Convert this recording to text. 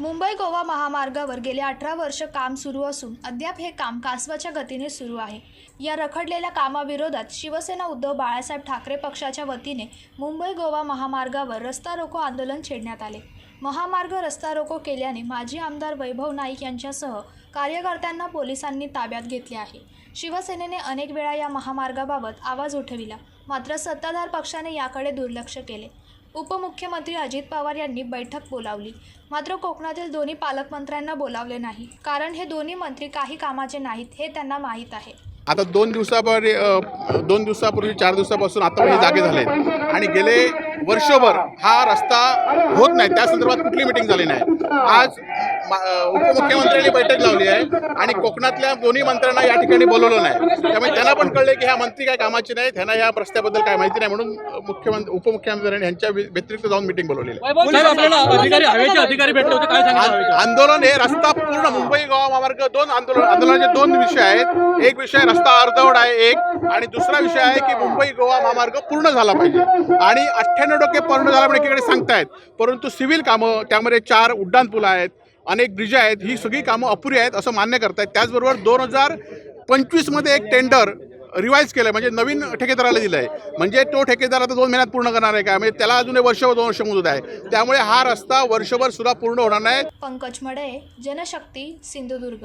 मुंबई गोवा महामार्गावर गेले अठरा वर्ष काम सुरू असून अद्याप हे काम कासवाच्या गतीने सुरू आहे. या रखडलेल्या कामाविरोधात शिवसेना उद्धव बाळासाहेब ठाकरे पक्षाच्या वतीने मुंबई गोवा महामार्गावर रस्ता रोको आंदोलन छेडण्यात आले. महामार्ग रस्ता रोको केल्याने माजी आमदार वैभव नाईक यांच्यासह कार्यकर्त्यांना पोलिसांनी ताब्यात घेतले आहे. शिवसेनेने अनेक वेळा या महामार्गाबाबत आवाज उठविला मात्र सत्ताधार पक्षाने याकडे दुर्लक्ष केले. उपमुख्यमंत्री अजित पवार यांनी बैठक बोलावली. मात्र कोकणातील दोन्ही पालकमंत्र्यांना बोलावले नाही. कारण हे दोन्ही मंत्री काही कामाचे नाहीत हे त्यांना माहीत आहे. आता दोन दिवसापूर्वी दोन दिवसापूर्वी चार दिवसापासून आता हे जागे झाले आणि गेले वर्षभर हा रस्ता होत नाही. त्या संदर्भात कुठली मिटिंग झाली नाही. आज उपमुख्यमंत्र्यांनी बैठक लावली आहे आणि कोकणातल्या दोन्ही मंत्र्यांना या ठिकाणी बोलवलं नाही. त्यामुळे त्यांना पण कळले की ह्या मंत्री काय कामाचे नाहीत. ह्यांना या रस्त्याबद्दल काय माहिती नाही म्हणून मुख्यमंत्री उपमुख्यमंत्र्यांनी यांच्या व्य- व्यतिरिक्त जाऊन मिटिंग बोलवलेली आहे. साहेब आपल्याला अधिकारी हवेचे अधिकारी भेटले होते. काय सांगितलं हवेचे? आ- आंदोलन हे रस्ता पूर्ण मुंबई गोवा महामार्ग दोन आंदोलन आंदोलनाचे दोन विषय आहेत. एक विषय रस्ता अर्धवट आहे एक आणि दुसरा विषय आहे की मुंबई गोवा महामार्ग पूर्ण झाला पाहिजे. आणि अठ्ठ्याण्णव टक्के पूर्ण झाला पण एकीकडे सांगतायत. परंतु सिव्हिल कामं त्यामध्ये चार उड्डाणपूल आहेत अनेक ब्रिज आहेत ही सगळी कामं अपुरी आहेत असं मान्य करतायत. त्याचबरोबर दोन हजार पंचवीसमध्ये एक टेंडर रिवाईज केलं म्हणजे नवीन ठेकेदाराला दिलं आहे म्हणजे तो ठेकेदार आता दोन महिन्यात पूर्ण करणार आहे का? म्हणजे त्याला अजून एक वर्ष दोन वर्ष मुदत आहे. त्यामुळे हा रस्ता वर्षभर सुद्धा पूर्ण होणार नाही. पंकज मडे जनशक्ती सिंधुदुर्ग.